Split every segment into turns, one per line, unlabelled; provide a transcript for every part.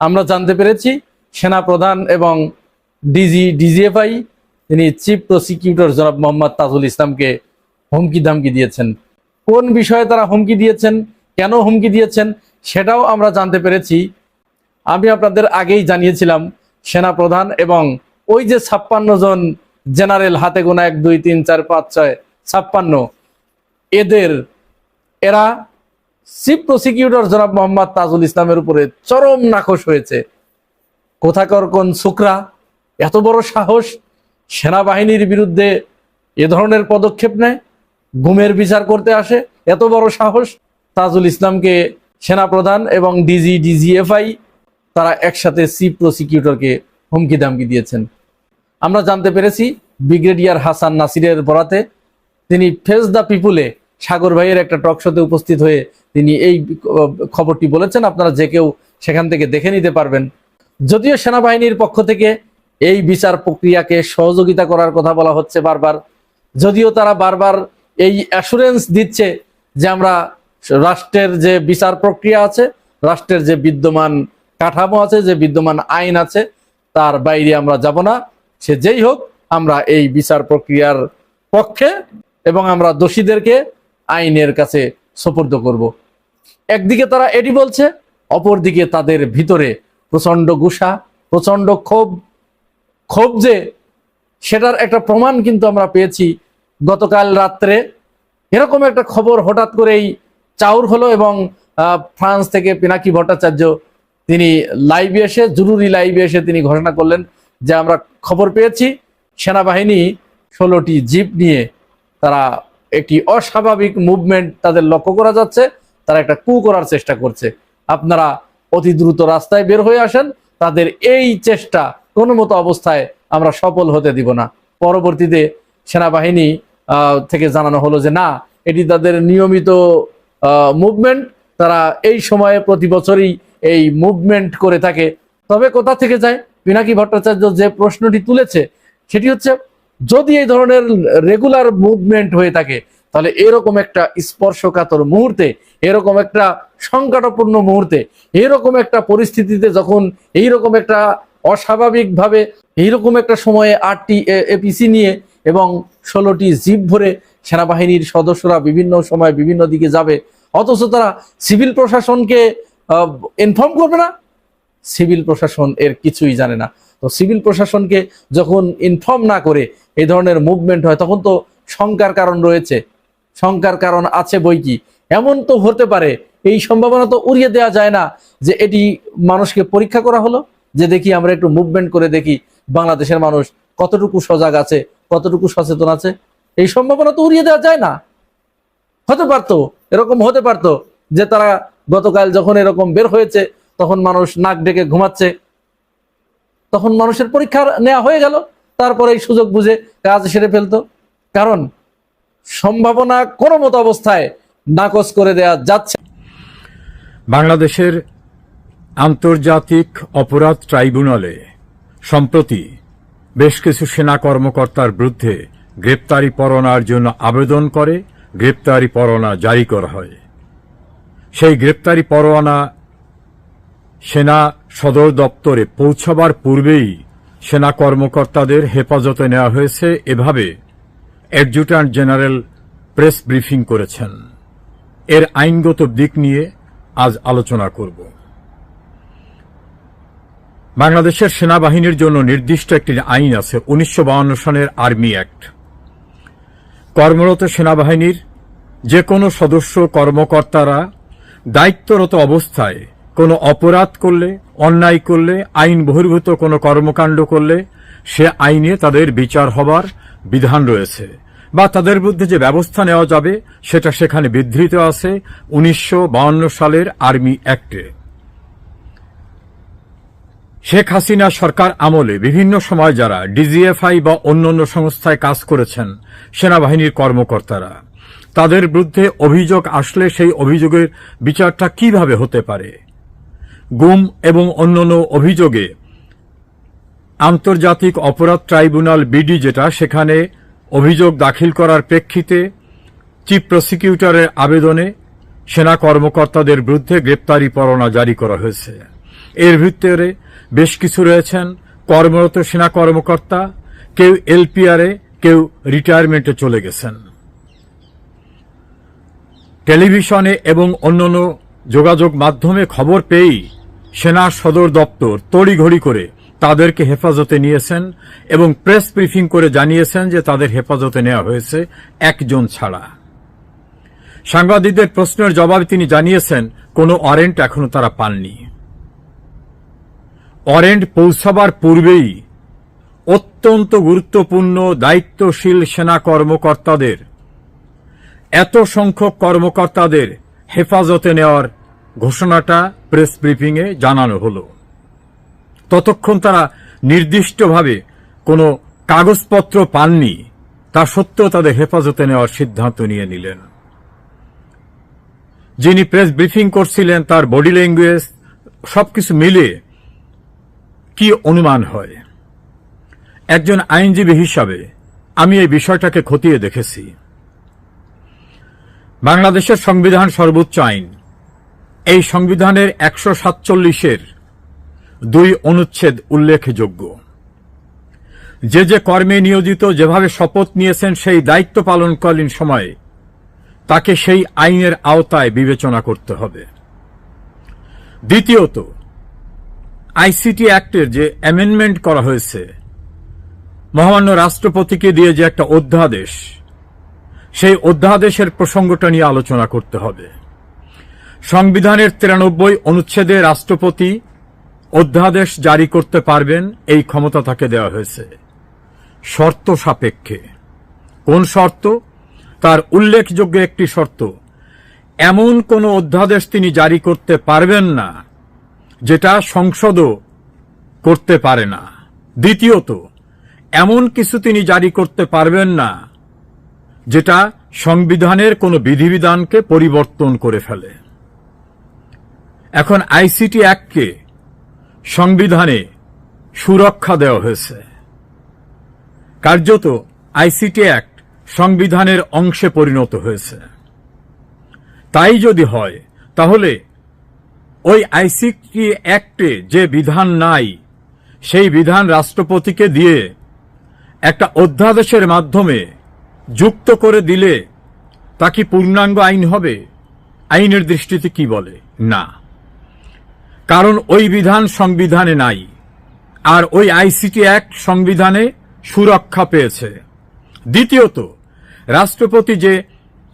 আমরা জানতে পেরেছি সেনা প্রধান এবং ডিজি, ডিজিএফআই, তিনি চিফ প্রসিকিউটর জনাব মোহাম্মদ তাজুল ইসলামকে হুমকি ধামকি দিয়েছেন। কোন বিষয়ে তারা হুমকি দিয়েছেন, কেন হুমকি দিয়েছেন, সেটাও আমরা জানতে পেরেছি। আমি আপনাদের আগেই জানিয়েছিলাম সেনা প্রধান এবং ওই যে ছাপ্পান্ন জন জেনারেল হাতে গোনা এক, দুই, তিন, চার, পাঁচ, ছয়, ছাপ্পান্ন, এদের, এরা চিফ প্রসিকিউটর জনাব মোহাম্মদ তাজুল ইসলামের উপরে চরম নাকশ হয়েছে। কোথাকার কোন শুক্রা? এত বড় সাহস সেনাবাহিনীর বিরুদ্ধে এ ধরনের পদক্ষেপ নেয়? গুমের বিচার করতে আসে? এত বড় সাহস তাজুল ইসলামকে সেনাপ্রধান এবং ডিজি ডিজিএফআই তারা একসাথে চিফ প্রসিকিউটরকে হুমকি দামকি দিয়েছেন। আমরা জানতে পেরেছি ব্রিগেডিয়ার হাসান নাসিরের বরাতে তিনি ফেস দ্য পিপুলে সাগর ভাইয়ের একটা টক শোতে উপস্থিত হয়ে তিনি এই খবরটি বলেছেন, আপনারা যে কেউ সেখান থেকে দেখে নিতে পারবেন। যদিও সেনাবাহিনীর পক্ষ থেকে এই বিচার প্রক্রিয়াকে সহযোগিতা করার কথা বলা হচ্ছে বারবার, যদিও তারা বারবার এই অ্যাসুরেন্স দিচ্ছে যে আমরা রাষ্ট্রের যে বিচার প্রক্রিয়া আছে, রাষ্ট্রের যে বিদ্যমান কাঠামো আছে, যে বিদ্যমান আইন আছে, তার বাইরে আমরা যাব না। সে যেই হোক, আমরা এই বিচার প্রক্রিয়ার পক্ষে এবং আমরা দোষীদেরকে আইনের কাছে সোপর্দ করব। একদিকে তারা এটি বলছে, অপরদিকে তাদের ভিতরে প্রচণ্ড গুসা প্রচণ্ড ক্ষোভ। ক্ষোভ যে, সেটার একটা প্রমাণ কিন্তু আমরা পেয়েছি গতকাল রাত্রে। এরকম একটা খবর হঠাৎ করেই চাউর হলো এবং ফ্রান্স থেকে পিনাকি ভট্টাচার্য তিনি লাইভে এসে, জরুরি লাইভে এসে তিনি ঘোষণা করলেন যে আমরা খবর পেয়েছি। সেনাবাহিনী ষোলোটি জিপ নিয়ে তারা একটি অস্বাভাবিক মুভমেন্ট তাদের লক্ষ্য করা যাচ্ছে। তারা একটা কু করার চেষ্টা করছে। আপনারা অতি দ্রুত রাস্তায় বের হয়ে আসেন, তাদের এই চেষ্টা কোনো মতো অবস্থায় আমরা সফল হতে দিব না। পরবর্তীতে সেনাবাহিনী থেকে জানানো হলো যে না, এটি তাদের নিয়মিত মুভমেন্ট তারা এই সময়ে প্রতি বছরই এই মুভমেন্ট করে থাকে। তবে কোথা থেকে যায়? পিনাকি ভট্টাচার্য যে প্রশ্নটি তুলেছে, সেটি হচ্ছে, যদি এই ধরনের রেগুলার মুভমেন্ট হয়ে থাকে তাহলে এরকম একটা স্পর্শকাতর মুহূর্তে, এরকম একটা সংকটপূর্ণ মুহূর্তে, এরকম একটা পরিস্থিতিতে যখন এইরকম একটা অস্বাভাবিকভাবে, এইরকম একটা সময়ে আটটি এপিসি নিয়ে এবং ষোলোটি জিপ ভরে সেনাবাহিনীর সদস্যরা বিভিন্ন সময় বিভিন্ন দিকে যাবে, অথচ তারা সিভিল প্রশাসনকে ইনফর্ম করবে না? সিভিল প্রশাসন এর কিছুই জানে না। তো সিভিল প্রশাসনকে যখন ইনফর্ম না করে এই ধরনের মুভমেন্ট হয়, তখন তো শঙ্কার কারণ রয়েছে। শঙ্কার কারণ আছে বই কি? এমন তো হতে পারে, এই সম্ভাবনা তো উড়িয়ে দেওয়া যায় না যে এটি মানুষকে পরীক্ষা করা হলো, যে দেখি আমরা একটু মুভমেন্ট করে দেখি বাংলাদেশের মানুষ কতটুকু সজাগ আছে, কতটুকু সচেতন আছে। এই সম্ভাবনা তো উড়িয়ে দেওয়া যায় না। হতে পারতো, এরকম হতে পারতো যে তারা গতকাল যখন এরকম বের হয়েছে, তখন মানুষ নাক ডেকে ঘুমাচ্ছে। তখন মানুষের পরীক্ষা নেওয়া হয়ে গেল, তারপরে এই সুযোগ বুঝে কাজ সেরে ফেলতো। কারণ সম্ভাবনা কোনো মতো অবস্থায় নাকচ করে দেয়া যাচ্ছে।
বাংলাদেশের আন্তর্জাতিক অপরাধ ট্রাইব্যুনালে সম্প্রতি বেশ কিছু সেনা কর্মকর্তার বিরুদ্ধে গ্রেপ্তারি পরোয়ানার জন্য আবেদন করে গ্রেপ্তারি পরোয়ানা জারি করা হয়। সেই গ্রেপ্তারি পরোয়ানা সেনা সদর দপ্তরে পৌঁছবার পূর্বেই সেনা কর্মকর্তাদের হেফাজতে নেওয়া হয়েছে। এভাবে অ্যাডজুট্যান্ট জেনারেল প্রেস ব্রিফিং করেছেন। এর আইনগত দিক নিয়ে আজ আলোচনা করব। বাংলাদেশের সেনাবাহিনীর জন্য নির্দিষ্ট একটি আইন আছে, উনিশশো সনের আর্মি অ্যাক্ট। কর্মরত সেনাবাহিনীর যে কোনো সদস্য কর্মকর্তারা দায়িত্বরত অবস্থায় কোনো অপরাধ করলে, অন্যায় করলে, আইন বহির্ভূত কোনো কর্মকাণ্ড করলে, সে আইনে তাদের বিচার হবার বিধান রয়েছে। বা তাদের বিরুদ্ধে যে ব্যবস্থা নেওয়া যাবে, সেটা সেখানে বিধৃত আছে উনিশশো সালের আর্মি অ্যাক্টে। শেখ হাসিনা সরকার আমলে বিভিন্ন সময় যারা ডিজিএফআই বা অন্যান্য সংস্থায় কাজ করেছেন, সেনাবাহিনীর কর্মকর্তারা, তাদের বিরুদ্ধে অভিযোগ আসলে সেই অভিযোগের বিচারটা কীভাবে হতে পারে? গুম এবং অন্যান্য অভিযোগে আন্তর্জাতিক অপরাধ ট্রাইব্যুনাল বিডি যেটা, সেখানে অভিযোগ দাখিল করার প্রেক্ষিতে চিফ প্রসিকিউটরের আবেদনে সেনা কর্মকর্তাদের বিরুদ্ধে গ্রেপ্তারি পরোয়ানা জারি করা হয়েছে। এর ভিতরে বেশ কিছু রয়েছেন কর্মরত সেনা কর্মকর্তা, কেউ এলপিআরে, কেউ রিটায়ারমেন্টে চলে গেছেন। টেলিভিশনে এবং অন্যান্য যোগাযোগ মাধ্যমে খবর পেয়েই সেনা সদর দপ্তর তড়িঘড়ি করে তাদেরকে হেফাজতে নিয়েছেন এবং প্রেস ব্রিফিং করে জানিয়েছেন যে তাদের হেফাজতে নেওয়া হয়েছে একজন ছাড়া। সাংবাদিকদের প্রশ্নের জবাবে তিনি জানিয়েছেন, কোনো ওয়ারেন্ট এখনও তারা পাননি। ওয়ারেন্ট পৌঁছাবার পূর্বেই অত্যন্ত গুরুত্বপূর্ণ, দায়িত্বশীল সেনা কর্মকর্তাদের, এত সংখ্যক কর্মকর্তাদের হেফাজতে নেওয়ার ঘোষণাটা প্রেস ব্রিফিংয়ে জানানো হলো। ততক্ষণ তারা নির্দিষ্টভাবে কোনো কাগজপত্র পাননি, তা সত্ত্বেও তাদের হেফাজতে নেওয়ার সিদ্ধান্ত নিয়ে নিলেন। যিনি প্রেস ব্রিফিং করছিলেন, তার বডি ল্যাঙ্গুয়েজ সবকিছু মিলে কি অনুমান হয়? একজন আইনজীবী হিসাবে আমি এই বিষয়টাকে খতিয়ে দেখেছি। বাংলাদেশের সংবিধান সর্বোচ্চ আইন। এই সংবিধানের একশো সাতচল্লিশের দুই অনুচ্ছেদ উল্লেখযোগ্য। যে যে কর্মে নিয়োজিত যেভাবে শপথ নিয়েছেন সেই দায়িত্ব পালনকালীন সময়ে তাকে সেই আইনের আওতায় বিবেচনা করতে হবে। দ্বিতীয়ত, আইসিটি অ্যাক্টের যে অ্যামেন্ডমেন্ট করা হয়েছে, মহামান্য রাষ্ট্রপতিকে দিয়ে যে একটা অধ্যাদেশ, সেই অধ্যাদেশের প্রসঙ্গটা নিয়ে আলোচনা করতে হবে। সংবিধানের তিরানব্বই অনুচ্ছেদে রাষ্ট্রপতি অধ্যাদেশ জারি করতে পারবেন, এই ক্ষমতা তাকে দেওয়া হয়েছে। শর্ত সাপেক্ষে। কোন শর্ত? তার উল্লেখযোগ্য একটি শর্ত। এমন কোন অধ্যাদেশ তিনি জারি করতে পারবেন না, যেটা সংসদও করতে পারে না। দ্বিতীয়ত, এমন কিছু তিনি জারি করতে পারবেন না, যেটা সংবিধানের কোনো বিধিবিধানকে পরিবর্তন করে ফেলে। এখন আইসিটি অ্যাক্টকে সংবিধানে সুরক্ষা দেওয়া হয়েছে। কার্যত আইসিটি অ্যাক্ট সংবিধানের অংশে পরিণত হয়েছে। তাই যদি হয়, তাহলে ওই আইসিটি অ্যাক্টে যে বিধান নাই, সেই বিধান রাষ্ট্রপতিকে দিয়ে একটা অধ্যাদেশের মাধ্যমে যুক্ত করে দিলে তা কি পূর্ণাঙ্গ আইন হবে? আইনের দৃষ্টিতে কি বলে? না। কারণ ওই বিধান সংবিধানে নাই। আর ওই আইসিটি অ্যাক্ট সংবিধানে সুরক্ষা পেয়েছে। দ্বিতীয়ত, রাষ্ট্রপতি যে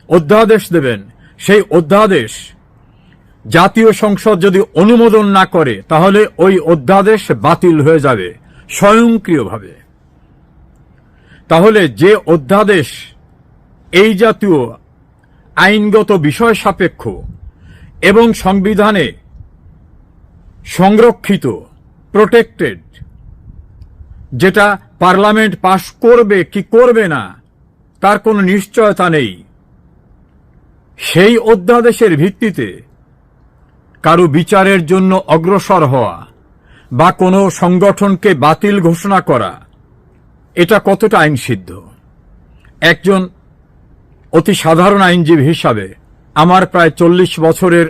অধ্যাদেশ দেবেন, সেই অধ্যাদেশ জাতীয় সংসদ যদি অনুমোদন না করে, তাহলে ওই অধ্যাদেশ বাতিল হয়ে যাবে, স্বয়ংক্রিয়ভাবে। তাহলে যে অধ্যাদেশ এই জাতীয় আইনগত বিষয় সাপেক্ষ এবং সংবিধানে সংরক্ষিত প্রোটেক্টেড যেটা পার্লামেন্ট পাশ করবে কি করবে না, তার কোনো নিশ্চয়তা নেই। সেই অধ্যাদেশের ভিত্তিতে কারও বিচারের জন্য অগ্রসর হওয়া বা কোনো সংগঠনকে বাতিল ঘোষণা করা, এটা কতটা আইনসিদ্ধ? একজন অতি সাধারণ আইনজীবী হিসাবে আমার প্রায় চল্লিশ বছরের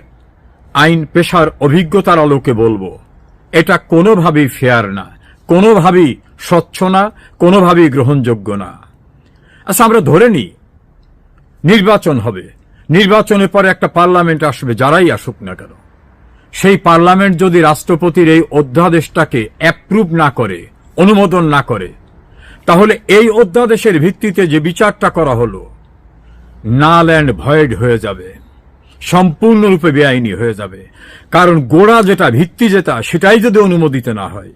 আইন পেশার অভিজ্ঞতার আলোকে বলব। এটা কোনোভাবেই ফেয়ার না, কোনোভাবেই স্বচ্ছ না, কোনোভাবেই গ্রহণযোগ্য না। আচ্ছা আমরা ধরে নিই, নির্বাচন হবে। নির্বাচনের পরে একটা পার্লামেন্ট আসবে, যারাই আসুক না কেন। সেই পার্লামেন্ট যদি রাষ্ট্রপতির এই অধ্যাদেশটাকে অ্যাপ্রুভ না করে, অনুমোদন না করে, তাহলে এই অধ্যাদেশের ভিত্তিতে যে বিচারটা করা হলো নাল অ্যান্ড ভয়েড হয়ে যাবে। সম্পূর্ণরূপে বেআইনি হয়ে যাবে। কারণ গোড়া যেটা, ভিত্তি যেটা, সেটাই যদি অনুমোদিত না হয়।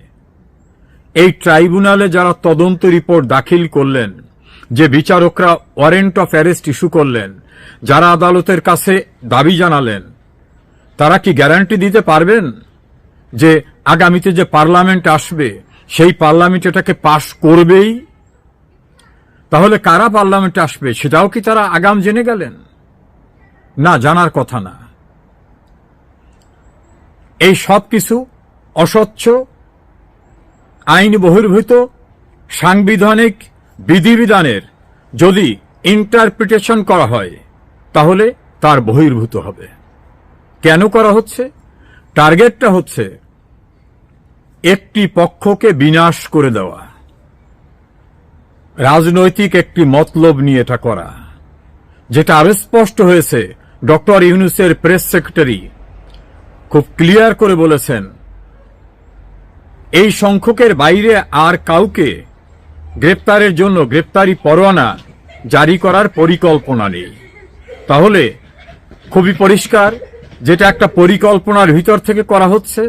এই ট্রাইব্যুনালে যারা তদন্ত রিপোর্ট দাখিল করলেন, যে বিচারকরা ওয়ারেন্ট অফ অ্যারেস্ট ইস্যু করলেন, যারা আদালতের কাছে দাবি জানালেন, তারা কি গ্যারান্টি দিতে পারবেন যে আগামীতে যে পার্লামেন্ট আসবে, সেই পার্লামেন্ট এটাকে পাশ করবেই? তাহলে কারা পার্লামেন্টে আসবে, সেটাও কি তারা আগাম জেনে গেলেন? না জানার কথা না। এই সব কিছু অস্বচ্ছ আইন বহির্ভূত সাংবিধানিক বিধিবিধানের যদি ইন্টারপ্রিটেশন করা হয়, তাহলে তার বহির্ভূত হবে। কেন করা হচ্ছে? টার্গেটটা হচ্ছে একটি পক্ষকে বিনাশ করে দেওয়া। রাজনৈতিক একটি মতলব নিয়ে এটা করা, যেটা আরও স্পষ্ট হয়েছে ডক্টর ইউনুসের প্রেস সেক্রেটারি খুব ক্লিয়ার করে বলেছেন, এই সংখ্যকের বাইরে আর কাউকে গ্রেপ্তারের জন্য গ্রেপ্তারি পরোয়ানা জারি করার পরিকল্পনা নেই। তাহলে খুবই পরিষ্কার যেটা একটা পরিকল্পনার ভিতর থেকে করা হচ্ছে,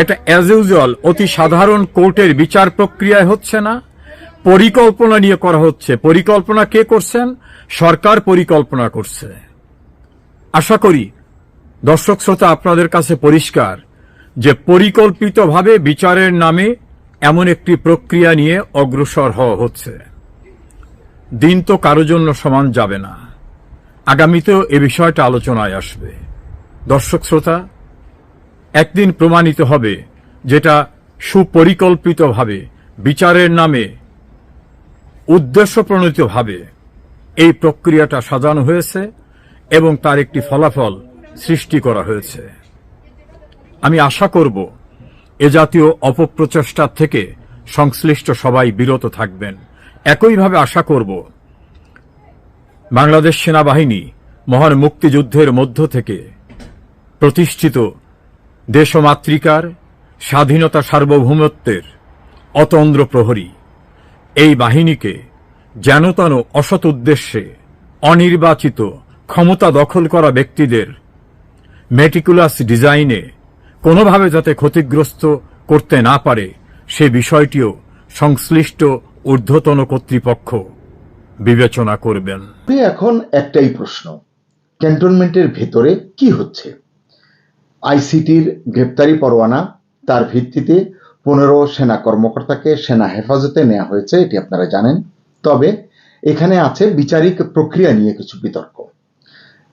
এটা অ্যাজ ইউজুয়াল অতি সাধারণ কোর্টের বিচার প্রক্রিয়ায় হচ্ছে না, পরিকল্পনা নিয়ে করা হচ্ছে। পরিকল্পনা কে করছেন? সরকার পরিকল্পনা করছে। আশা করি দর্শক শ্রোতা আপনাদের কাছে পরিষ্কার যে পরিকল্পিতভাবে বিচারের নামে এমন একটি প্রক্রিয়া নিয়ে অগ্রসর হওয়া হচ্ছে। দিন তো কারও জন্য সমান যাবে না। আগামীতেও এ বিষয়টা আলোচনায় আসবে। দর্শক শ্রোতা, একদিন প্রমাণিত হবে যেটা সুপরিকল্পিতভাবে, বিচারের নামে, উদ্দেশ্যপ্রণীতভাবে এই প্রক্রিয়াটা সাজানো হয়েছে। এবং তার একটি ফলাফল সৃষ্টি করা হয়েছে। আমি আশা করব এ জাতীয় অপপ্রচেষ্টার থেকে সংশ্লিষ্ট সবাই বিরত থাকবেন। একইভাবে আশা করব বাংলাদেশ সেনাবাহিনী মহান মুক্তিযুদ্ধের মধ্য থেকে প্রতিষ্ঠিত দেশমাতৃকার স্বাধীনতা সার্বভৌমত্বের অতন্দ্র প্রহরী। এই বাহিনীকে যেনতন অসৎ উদ্দেশ্যে অনির্বাচিত ক্ষমতা দখল করা ব্যক্তিদের মেটিকুলাস ডিজাইনে কোনোভাবে যাতে ক্ষতিগ্রস্ত করতে না পারে, সে বিষয়টিও সংশ্লিষ্ট ঊর্ধ্বতন কর্তৃপক্ষ বিবেচনা করবেন।
এখন একটাই প্রশ্ন, ক্যান্টনমেন্টের ভেতরে কি হচ্ছে? আইসিটির গ্রেপ্তারি পরোয়ানা, তার ভিত্তিতে পনেরো সেনা কর্মকর্তাকে সেনা হেফাজতে নেওয়া হয়েছে, এটি আপনারা জানেন। তবে এখানে আছে বিচারিক প্রক্রিয়া নিয়ে কিছু বিতর্ক।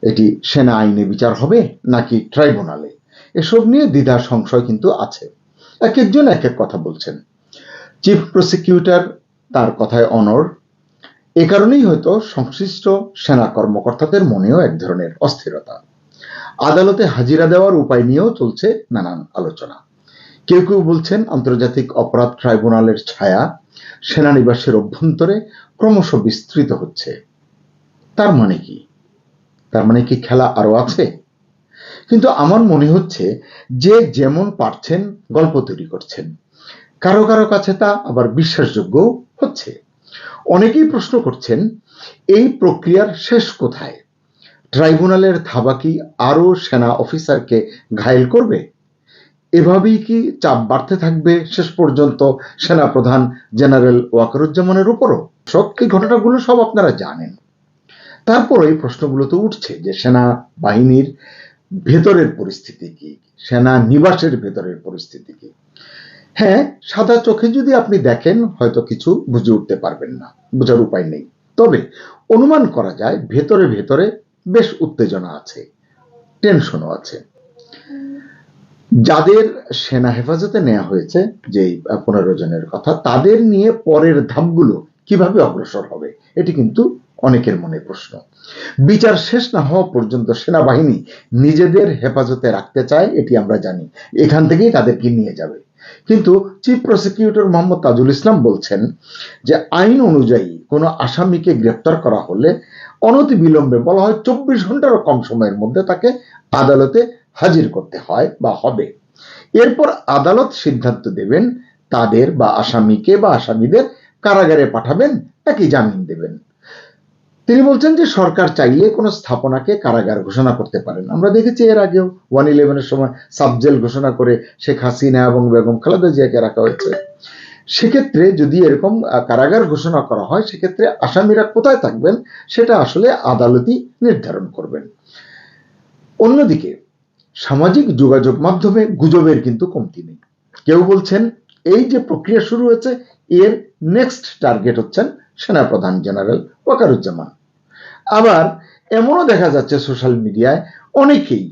এটি সেনা আইনে বিচার হবে নাকি ট্রাইব্যুনালে? এসব নিয়ে দ্বিধা সংশয় কিন্তু আছে। এক একজন এক এক কথা বলছেন। চিফ প্রসিকিউটর তার কথায় অনর এ কারণেই হয়তো সংশ্লিষ্ট সেনা কর্মকর্তাদের মনেও এক ধরনের অস্থিরতা। আদালতে হাজিরা দেওয়ার উপায় নিয়েও চলছে নানান আলোচনা। কেউ কেউ বলছেন আন্তর্জাতিক অপরাধ ট্রাইব্যুনালের ছায়া সেনানিবাসের অভ্যন্তরে ক্রমশ বিস্তৃত হচ্ছে। তার মানে কি? তার মানে কি খেলা আরও আছে? কিন্তু আমার মনে হচ্ছে যে যেমন পারছেন, গল্প তৈরি করছেন। কারও কারও কাছে তা আবার বিশ্বাসযোগ্য হচ্ছে। অনেকেই প্রশ্ন করছেন, এই প্রক্রিয়ার শেষ কোথায়? ট্রাইব্যুনালের থাবা কি আরও সেনা অফিসারকে ঘায়েল করবে? এভাবেই কি চাপ বাড়তে থাকবে শেষ পর্যন্ত সেনা প্রধান জেনারেল ওয়াকারুজ্জামানের উপরও? সব এই ঘটনাগুলো সব আপনারা জানেন। তারপরে এই প্রশ্নগুলো তো উঠছে যে সেনা বাহিনীর ভেতরের পরিস্থিতি কি? সেনা নিবাসের ভেতরের পরিস্থিতি কি? হ্যাঁ সাদা চোখে যদি আপনি দেখেন, হয়তো কিছু বুঝে উঠতে পারবেন না। বোঝার উপায় নেই। তবে অনুমান করা যায়, ভেতরে ভেতরে বেশ উত্তেজনা আছে, টেনশনও আছে। যাদের সেনা হেফাজতে নেওয়া হয়েছে যে পনেরো জনের কথা, তাদের নিয়ে পরের ধাপগুলো কীভাবে অগ্রসর হবে, এটি কিন্তু অনেকের মনে প্রশ্ন। বিচার শেষ না হওয়া পর্যন্ত সেনাবাহিনী নিজেদের হেফাজতে রাখতে চায়, এটি আমরা জানি। এখান থেকেই তাদেরকে নিয়ে যাবে। কিন্তু চিফ প্রসিকিউটর মোহাম্মদ তাজুল ইসলাম বলছেন যে, আইন অনুযায়ী কোনো আসামিকে গ্রেপ্তার করা হলে অনতি বিলম্বে বলা হয় চব্বিশ ঘন্টারও কম সময়ের মধ্যে তাকে আদালতে হাজির করতে হয় বা হবে। এরপর আদালত সিদ্ধান্ত দেবেন তাদের বা আসামিকে বা আসামিদের কারাগারে পাঠাবেন নাকি জামিন দেবেন। তিনি বলছেন যে সরকার চাইলে কোনো স্থাপনাকে কারাগার ঘোষণা করতে পারেন। আমরা দেখেছি এর আগেও ওয়ান ইলেভেনের সময় সাবজেল ঘোষণা করে শেখ হাসিনা এবং বেগম খালেদা জিয়াকে রাখা হয়েছে। সেক্ষেত্রে যদি এরকম কারাগার ঘোষণা করা হয়, সেক্ষেত্রে আসামিরা কোথায় থাকবেন সেটা আসলে আদালতই নির্ধারণ করবেন। অন্যদিকে, সামাজিক যোগাযোগ মাধ্যমে গুজবের কিন্তু কমতি নেই। কেউ বলছেন, এই যে প্রক্রিয়া শুরু হয়েছে, এর নেক্সট টার্গেট হচ্ছেন সেনাপ্রধান জেনারেল ওয়াকারুজ্জামান। আবার এমনও দেখা যাচ্ছে সোশ্যাল মিডিয়ায় অনেকেই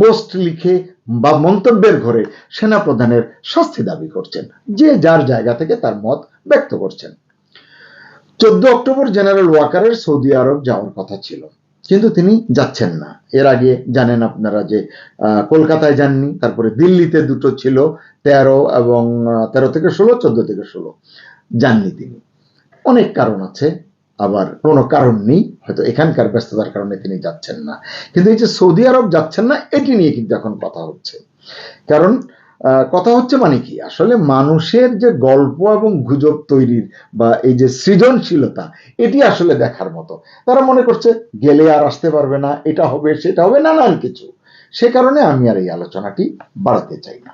পোস্ট লিখে বা মন্তব্যের ঘরে সেনাপ্রধানের শাস্তি দাবি করছেন, যে যার জায়গা থেকে তার মত ব্যক্ত করছেন। চোদ্দ অক্টোবর জেনারেল ওয়াকারের সৌদি আরব যাওয়ার কথা ছিল, কিন্তু তিনি যাচ্ছেন না। এর আগে জানেন আপনারা যে কলকাতায় যাননি, তারপরে দিল্লিতে দুটো ছিল, তেরো এবং তেরো থেকে ষোলো, চোদ্দ থেকে ষোলো, যাননি তিনি। অনেক কারণ আছে আবার কোনো কারণ নেই, হয়তো এখানকার ব্যস্ততার কারণে তিনি যাচ্ছেন না। কিন্তু এই যে সৌদি আরব যাচ্ছেন না, এটি নিয়ে কিন্তু এখন কথা হচ্ছে। কারণ কথা হচ্ছে মানে কি? আসলে মানুষের যে গল্প এবং গুজব তৈরির বা এই যে সৃজনশীলতা, এটি আসলে দেখার মতো। তারা মনে করছে, গেলে আর আসতে পারবে না, এটা হবে, সেটা হবে, নানান কিছু। সে কারণে আমি আর এই আলোচনাটি বাড়াতে চাই না।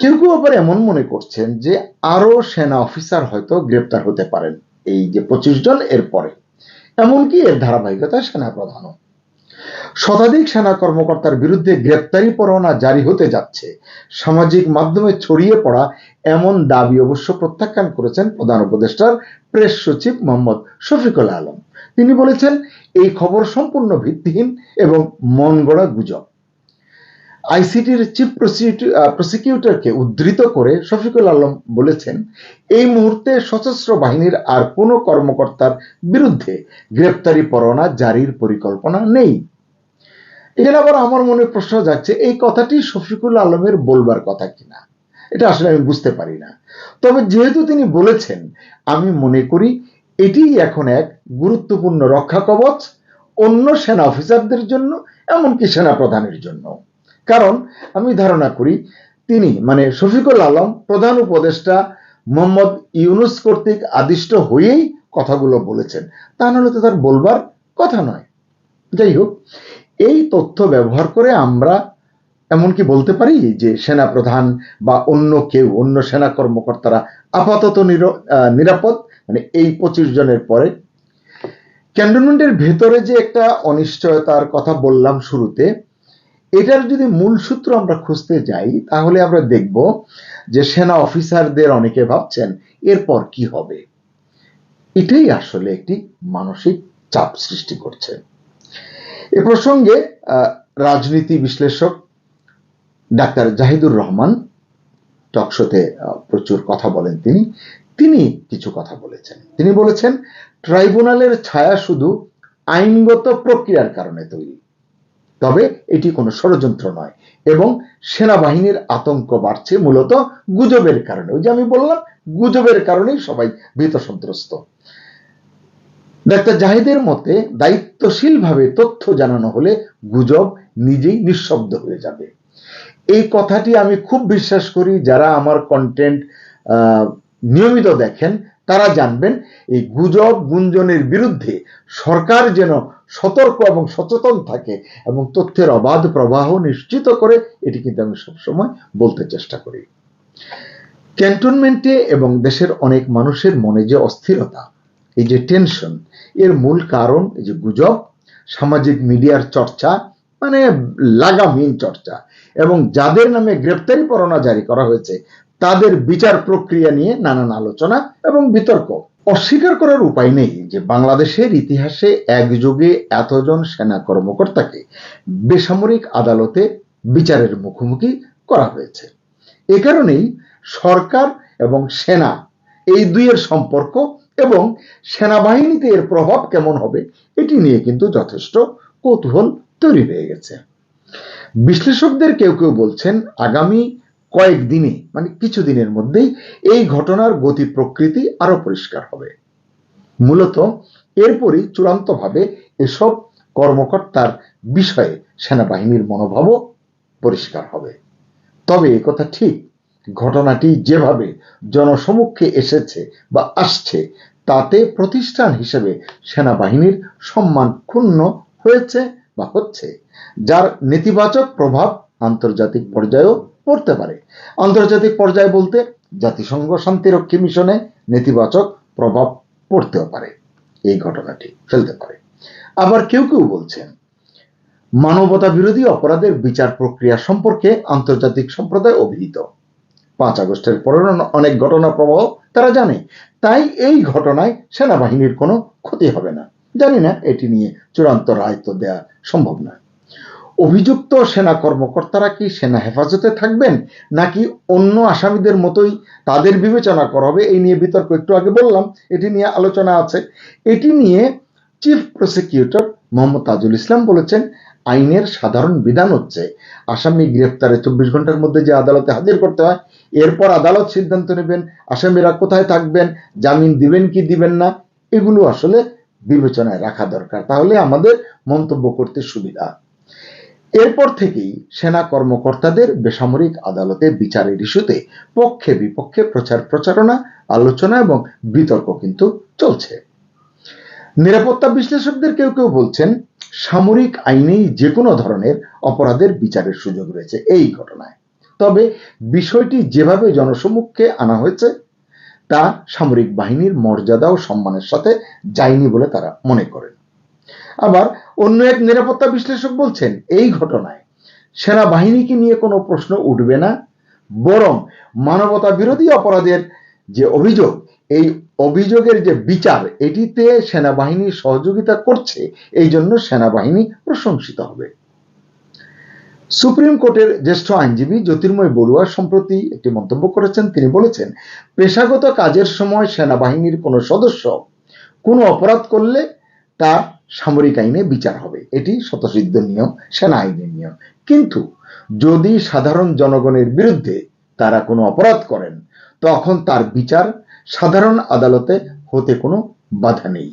কেউ কেউ আবার এমন মনে করছেন যে আরও সেনা অফিসার হয়তো গ্রেপ্তার হতে পারেন। এই যে পঁচিশ জন এর পরে এমনকি এর ধারাবাহিকতায় সেনা প্রধানও শতাধিক সেনা কর্মকর্তার বিরুদ্ধে গ্রেপ্তারি পরোয়ানা জারি হতে যাচ্ছে। সামাজিক মাধ্যমে ছড়িয়ে পড়া এমন দাবি অবশ্য প্রত্যাখ্যান করেছেন প্রধান উপদেষ্টার প্রেস সচিব মোহাম্মদ শফিকুল আলম। তিনি বলেছেন, এই খবর সম্পূর্ণ ভিত্তিহীন এবং মন গড়া গুজব। আইসিটির চিফ প্রসিকিউটরকে উদ্ধৃত করে শফিকুল আলম বলেছেন, এই মুহূর্তে সশস্ত্র বাহিনীর আর কোনো কর্মকর্তার বিরুদ্ধে গ্রেপ্তারি পরোয়ানা জারির পরিকল্পনা নেই। এখানে আবার আমার মনে প্রশ্ন যাচ্ছে, এই কথাটি শফিকুল আলমের বলবার কথা কিনা? এটা আসলে আমি বুঝতে পারি না। তবে যেহেতু তিনি বলেছেন, আমি মনে করি এটি এখন এক গুরুত্বপূর্ণ রক্ষা কবচ অন্য সেনা অফিসারদের জন্য, এমনকি সেনা প্রধানের জন্য কারণ আমি ধারণা করি তিনি মানে শফিকুল আলম, প্রধান উপদেষ্টা মোহাম্মদ ইউনুস কর্তৃক আদিষ্ট হয়েই কথাগুলো বলেছেন। তা নাহলে তো তার বলবার কথা নয়। যাই হোক, এই তথ্য ব্যবহার করে আমরা এমনকি বলতে পারি যে সেনা প্রধান বা অন্য কেউ, অন্য সেনা কর্মকর্তারা আপাতত নিরাপদ মানে এই পঁচিশ জনের পরে। ক্যান্টনমেন্টের ভেতরে যে একটা অনিশ্চয়তার কথা বললাম শুরুতে এটার যদি মূল সূত্র আমরা খুঁজতে যাই, তাহলে আমরা দেখব যে সেনা অফিসারদের অনেকে ভাবছেন, এরপর কি হবে? এটাই আসলে একটি মানসিক চাপ সৃষ্টি করছে। এ প্রসঙ্গে রাজনীতি বিশ্লেষক ডাক্তার জাহিদুর রহমান টকশোতে প্রচুর কথা বলেন তিনি। তিনি কিছু কথা বলেছেন। তিনি বলেছেন, ট্রাইব্যুনালের ছায়া শুধু আইনগত প্রক্রিয়ার কারণে তৈরি। তবে এটি কোনো ষড়যন্ত্র নয় এবং সেনাবাহিনীর আতঙ্ক বাড়ছে মূলত গুজবের কারণে। ওই যে আমি বললাম, গুজবের কারণেই সবাই ভীত সন্ত্রস্ত। ডাক্তার জাহিদের মতে দায়িত্বশীলভাবে তথ্য জানানো হলে গুজব নিজেই নিঃশব্দ হয়ে যাবে। এই কথাটি আমি খুব বিশ্বাস করি, যারা আমার কন্টেন্ট নিয়মিত দেখেন তারা জানবেন এই গুজব গুঞ্জনের বিরুদ্ধে সরকার যেন সতর্ক এবং সচেতন থাকে এবং তথ্যের অবাধ প্রবাহ নিশ্চিত করে, এটি কিন্তু আমি সবসময় বলতে চেষ্টা করি। ক্যান্টনমেন্টে এবং দেশের অনেক মানুষের মনে যে অস্থিরতা, এই যে টেনশন, এর মূল কারণ এই যে গুজব, সামাজিক মিডিয়ার চর্চা মানে লাগামহীন চর্চা, এবং যাদের নামে গ্রেপ্তারি পরোয়ানা জারি করা হয়েছে তাদের বিচার প্রক্রিয়া নিয়ে নানান আলোচনা এবং বিতর্ক। অস্বীকার করার উপায় নেই যে বাংলাদেশের ইতিহাসে একযোগে এতজন সেনা কর্মকর্তাকে বেসামরিক আদালতে বিচারের মুখোমুখি করা হয়েছে। এ কারণেই সরকার এবং সেনা, এই দুইয়ের সম্পর্ক এবং সেনাবাহিনীতে এর প্রভাব কেমন হবে, এটি নিয়ে কিন্তু যথেষ্ট কৌতূহল তৈরি হয়ে গেছে। বিশ্লেষকদের কেউ কেউ বলছেন, আগামী কয়েকদিনে মানে কিছু দিনের মধ্যেই এই ঘটনার গতি প্রকৃতি আরও পরিষ্কার হবে। মূলত এরপরই চূড়ান্তভাবে এসব কর্মকর্তার বিষয়ে সেনাবাহিনীর মনোভাবও পরিষ্কার হবে। তবে কথা ঠিক, ঘটনাটি যেভাবে জনসমক্ষে এসেছে বা আসছে, তাতে প্রতিষ্ঠান হিসেবে সেনাবাহিনীর সম্মান ক্ষুণ্ণ হয়েছে বা হচ্ছে, যার নেতিবাচক প্রভাব আন্তর্জাতিক পর্যায়েও পড়তে পারে। আন্তর্জাতিক পর্যায়ে বলতে জাতিসংঘ শান্তিরক্ষী মিশনে নেতিবাচক প্রভাব পড়তেও পারে। এই ঘটনাটি ফেলতে পারে। আবার কেউ কেউ বলছেন মানবতা বিরোধী অপরাধের বিচার প্রক্রিয়া সম্পর্কে আন্তর্জাতিক সম্প্রদায় অভিহিত। পাঁচ আগস্টের পরের অনেক ঘটনা প্রবাহ, তারা জানে। তাই এই ঘটনায় সেনাবাহিনীর কোনো ক্ষতি হবে না। জানি না, এটি নিয়ে চূড়ান্ত রায় তো দেওয়া সম্ভব নয়। অভিযুক্ত সেনা কর্মকর্তারা কি সেনা হেফাজতে থাকবেন, নাকি অন্য আসামিদের মতোই তাদের বিবেচনা করা হবে? এই নিয়ে বিতর্ক একটু আগে বললাম, এটি নিয়ে আলোচনা আছে। এটি নিয়ে চিফ প্রসিকিউটর মোহাম্মদ তাজুল ইসলাম বলেছেন, আইনের সাধারণ বিধান হচ্ছে আসামি গ্রেফতারে চব্বিশ ঘণ্টার মধ্যে যে আদালতে হাজির করতে হয়, এরপর আদালত সিদ্ধান্ত নেবেন আসামিরা কোথায় থাকবেন, জামিন দিবেন কি দিবেন না, এগুলো আসলে বিবেচনায় রাখা দরকার। তাহলে আমাদের মন্তব্য করতে সুবিধা। এরপর থেকেই সেনা কর্মকর্তাদের বেসামরিক আদালতে বিচারের ইস্যুতে পক্ষে বিপক্ষে প্রচার প্রচারণা, আলোচনা এবং বিতর্ক কিন্তু চলছে। নিরাপত্তা বিশ্লেষকদের কেউ কেউ বলছেন, সামরিক আইনেই যে কোনো ধরনের অপরাধের বিচারের সুযোগ রয়েছে এই ঘটনায়। তবে বিষয়টি যেভাবে জনসম্মুখে আনা হয়েছে, তা সামরিক বাহিনীর মর্যাদা ও সম্মানের সাথে যায়নি বলে তারা মনে করেন। আবার অন্য এক নিরাপত্তা বিশ্লেষক বলছেন, এই ঘটনায় সেনাবাহিনীকে নিয়ে কোনো প্রশ্ন উঠবে না, বরং মানবতা বিরোধী অপরাধের যে অভিযোগ, এই অভিযোগের যে বিচার, এটিতে সেনাবাহিনী সহযোগিতা করছে, এই জন্য সেনাবাহিনী প্রশংসিত হবে। সুপ্রিম কোর্টের জ্যেষ্ঠ আইনজীবী জ্যোতির্ময় বড়ুয়া সম্প্রতি একটি মন্তব্য করেছেন। তিনি বলেছেন, পেশাগত কাজের সময় সেনাবাহিনীর কোনো সদস্য কোনো অপরাধ করলে তা সামরিক আইনে বিচার হবে। এটি স্বতঃসিদ্ধ নিয়ম, সেনা আইনের নিয়ম। কিন্তু যদি সাধারণ জনগণের বিরুদ্ধে তারা কোনো অপরাধ করেন, তখন তার বিচার সাধারণ আদালতে হতে কোনো বাধা নেই।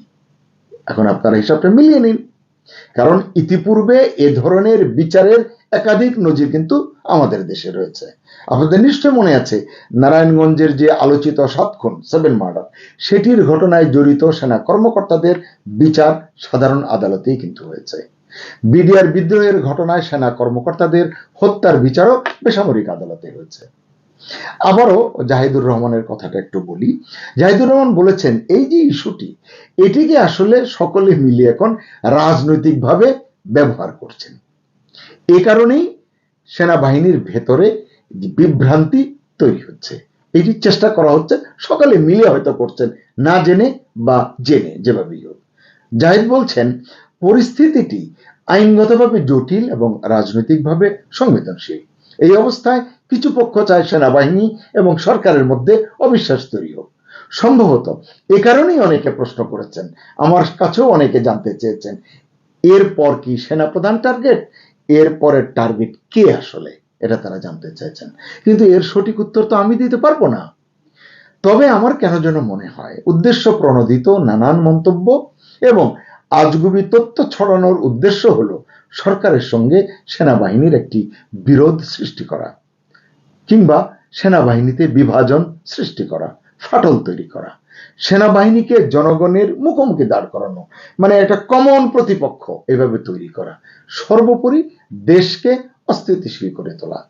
এখন আপনারা হিসাবটা মিলিয়ে নিন। কারণ ইতিপূর্বে এ ধরনের বিচারের একাধিক নজির কিন্তু আমাদের দেশে রয়েছে। আপনাদের নিশ্চয় মনে আছে, নারায়ণগঞ্জের যে আলোচিত সাত খুন সেভেন মার্ডার, সেটির ঘটনায় জড়িত সেনা কর্মকর্তাদের বিচার সাধারণ আদালতেই কিন্তু হয়েছে। বিডিআর বিদ্রোহের ঘটনায় সেনা কর্মকর্তাদের হত্যার বিচারও বেসামরিক আদালতে হয়েছে। আবারও জাহিদুর রহমানের কথাটা একটু বলি। জাহিদুর রহমান বলেছেন, এই যে ইস্যুটি, এটিকে আসলে সকলে মিলে এখন রাজনৈতিকভাবে ব্যবহার করছেন। এ কারণেই সেনাবাহিনীর ভেতরে বিভ্রান্তি তৈরি হচ্ছে। এটির চেষ্টা করা হচ্ছে, সকালে মিলে হয়তো করছেন, না জেনে বা জেনে যেভাবেই হোক। জাহিদ বলছেন, পরিস্থিতিটি আইনগতভাবে জটিল এবং রাজনৈতিকভাবে সংবেদনশীল। এই অবস্থায় কিছু পক্ষ চায় সেনাবাহিনী এবং সরকারের মধ্যে অবিশ্বাস তৈরি হোক। সম্ভবত এ কারণেই অনেকে প্রশ্ন করেছেন, আমার কাছেও অনেকে জানতে চেয়েছেন, এরপর কি সেনাপ্রধান টার্গেট এর পরের টার্গেট কে আসলে? এটা তারা জানতে চাইছেন। কিন্তু এর সঠিক উত্তর তো আমি দিতে পারব না। তবে আমার কেন যেন মনে হয়, উদ্দেশ্য প্রণোদিত নানান মন্তব্য এবং আজগুবি তথ্য ছড়ানোর উদ্দেশ্য হলো সরকারের সঙ্গে সেনাবাহিনীর একটি বিরোধ সৃষ্টি করা কিংবা সেনাবাহিনীতে বিভাজন সৃষ্টি করা, ফাটল তৈরি করা। সেনাবাহিনীকে জনগণের মুখোমুখি দাঁড় করানো মানে একটা কমন প্রতিপক্ষ এভাবে তৈরি করা, সর্বোপরি দেশকে অস্থিতিশীল করে তোলা।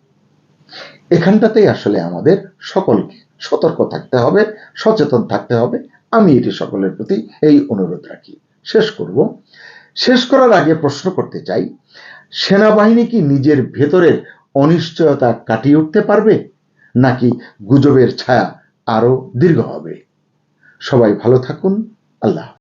এখানটাতেই আসলে আমাদের সকলকে সতর্ক থাকতে হবে, সচেতন থাকতে হবে। আমি এটি সকলের প্রতি এই অনুরোধ রাখি। শেষ করব। শেষ করার আগে প্রশ্ন করতে চাই, সেনাবাহিনী কি নিজের ভেতরের অনিশ্চয়তা কাটিয়ে উঠতে পারবে? নাকি গুজবের ছায়া আরও দীর্ঘ হবে? সবাই ভালো থাকুন আল্লাহ